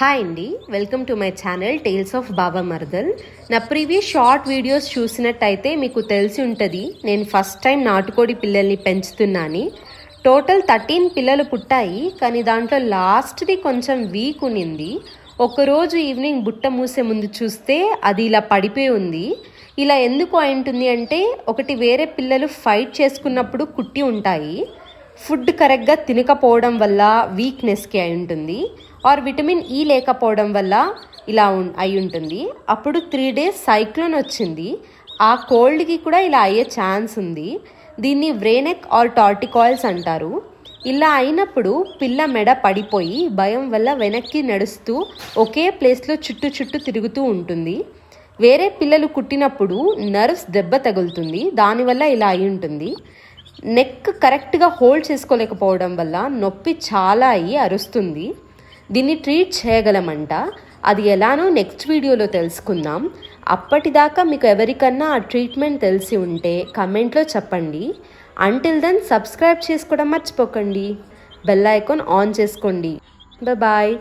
Hi అండి. Welcome to my channel tales of Baba మర్దల్. నా previous short videos చూసినట్టయితే మీకు తెలిసి ఉంటుంది నేను ఫస్ట్ టైం నాటుకోడి పిల్లల్ని పెంచుతున్నాను. టోటల్ థర్టీన్ పిల్లలు పుట్టాయి కానీ దాంట్లో లాస్ట్ది కొంచెం వీక్ ఉన్నింది. ఒకరోజు ఈవినింగ్ బుట్ట మూసే ముందు చూస్తే అది ఇలా పడిపోయి ఉంది. ఇలా ఎందుకు అయి ఉంటుంది అంటే ఒకటి వేరే పిల్లలు ఫైట్ చేసుకున్నప్పుడు కుట్టి ఉంటాయి. ఫుడ్ కరెక్ట్గా తినకపోవడం వల్ల వీక్నెస్కి అయి ఉంటుంది. ఆర్ విటమిన్ ఈ లేకపోవడం వల్ల ఇలా అయి ఉంటుంది. అప్పుడు త్రీ డేస్ సైక్లోన్ వచ్చింది. ఆ కోల్డ్కి కూడా ఇలా అయ్యే ఛాన్స్ ఉంది. దీన్ని వ్రేనెక్ ఆర్ టార్టికాయిల్స్ అంటారు. ఇలా అయినప్పుడు పిల్ల మెడ పడిపోయి భయం వల్ల వెనక్కి నడుస్తూ ఒకే ప్లేస్లో చుట్టూ చుట్టూ తిరుగుతూ ఉంటుంది. వేరే పిల్లలు కుట్టినప్పుడు నర్వ్స్ దెబ్బ తగులుతుంది. దానివల్ల ఇలా అయి ఉంటుంది. నెక్ కరెక్ట్గా హోల్డ్ చేసుకోలేకపోవడం వల్ల నొప్పి చాలా అయ్యి అరుస్తుంది. దీన్ని ట్రీట్ చేయగలమంట. అది ఎలానో నెక్స్ట్ వీడియోలో తెలుసుకుందాం. అప్పటిదాకా మీకు ఎవరికన్నా ఆ ట్రీట్మెంట్ తెలిసి ఉంటే కమెంట్లో చెప్పండి. అంటిల్ దెన్ సబ్స్క్రైబ్ చేసుకోవడం మర్చిపోకండి. బెల్ ఐకాన్ ఆన్ చేసుకోండి. బాయ్